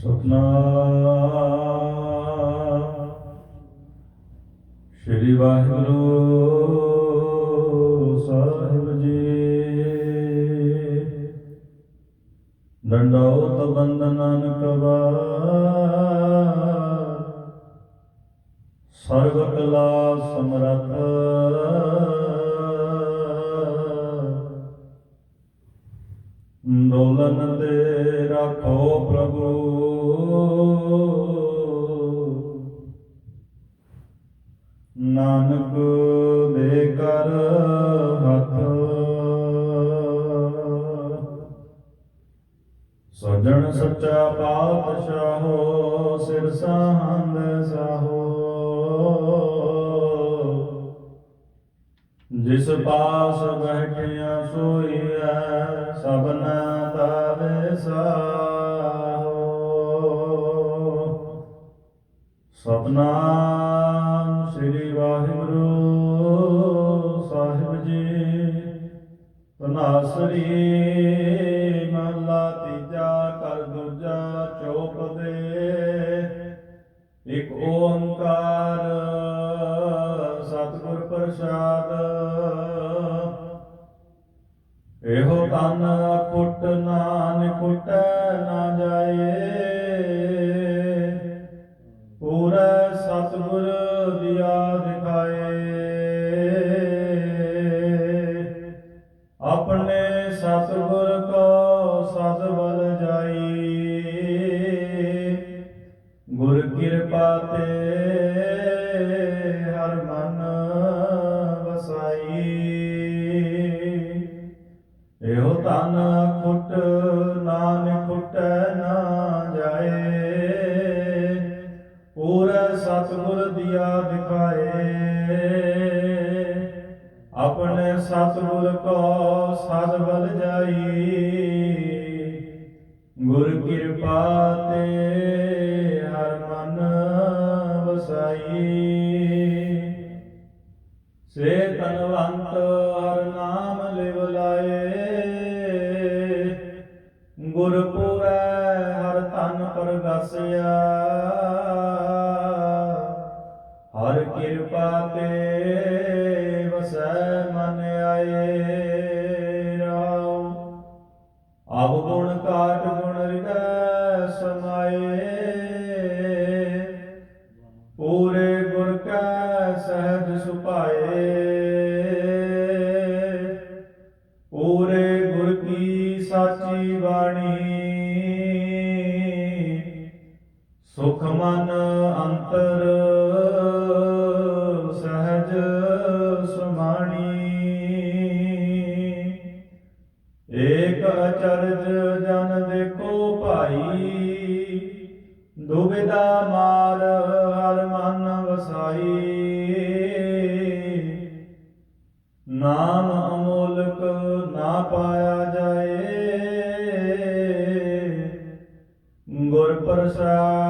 ਸਤਨਾਮ ਸ਼੍ਰੀ ਵਾਹਿਗੁਰੂ ਸਾਹਿਬ ਜੀ। ਦੰਡੋਤ ਬੰਦਨਨ ਕਵਾ ਸਰਬ ਕਲਾ ਸਮਰੱਥ। ਡੋਲਨ ਸਜਣ ਸੱਚਾ ਪਾਤਸ਼ਾਹੋ ਸਿਰ ਸਾਹੰਦ ਸਾਹੋ। ਜਿਸ ਪਾਸ ਬੈਠਿਆ ਸੋਈਐ ਸਭਨਾ ਦਾ ਵਿਸਾਹੋ ਸਤਨਾਮ ਸ੍ਰੀ ਵਾਹਿਗੁਰੂ ਸਾਹਿਬ ਜੀ ਤਨਾਸਰੀ ਚੋਪ ਦੇ ਇਕ ਓੰਕਾਰ ਸਤਿਗੁਰ ਪ੍ਰਸਾਦ। ਇਹੋ ਤਨ ਕੁੱਟ ਨਾਨ ਕੁਟੈ ਨਾ ਜਾਏ। ਪੂਰੇ ਸਤਿਗੁਰ ਦਿਆ ਦਿਖਾਏ ਆਪਣੇ ਸਤਿਗੁਰ ਕੋ ਸਦ ਬਲ ਜਾਈ। ਕਿਰਪਾ ਤੇ ਹਰ ਮਨ ਵਸਾਈ। ਇਹੋ ਤਨ ਖੁੱਟ ਨਾਨ ਖੁੱਟੈ ਨਾ ਜਾਏ। ਪੂਰਾ ਸਤਿਗੁਰ ਦਿਆ ਦਿਖਾਏ ਆਪਣੇ ਸਤਿਗੁਰ ਕੋ ਸਦ ਬਲ ਜਾਈ। ਗੁਰ ਕਿਰਪਾ ਤੇ ਕਿਰਪਾ ਤੇ ਵਸੈ ਮਨ ਆਏ ਰਾਮ। ਅਬ ਗੁਣ ਕਾਟ ਗੁਣ ਹਿਰਦੈ ਸਮਾਏ। ਪੂਰੇ ਗੁਰ ਕੈ ਸਹਿਜ ਸੁਭਾਏ। ਪੂਰੇ ਗੁਰ ਕੀ ਸਾਚੀ ਬਾਣੀ। ਸੁਖ ਮਨ ਅੰਤਰ ਅਚਰਜ ਜਨ ਦੇਖੋ ਭਾਈ। ਦੁਬਿਧਾ ਮਾਰ ਹਰ ਮਨ ਵਸਾਈ। ਨਾਮ ਅਮੋਲਕ ਨਾ ਪਾਇਆ ਜਾਏ। ਗੁਰ ਪ੍ਰਸਾਦ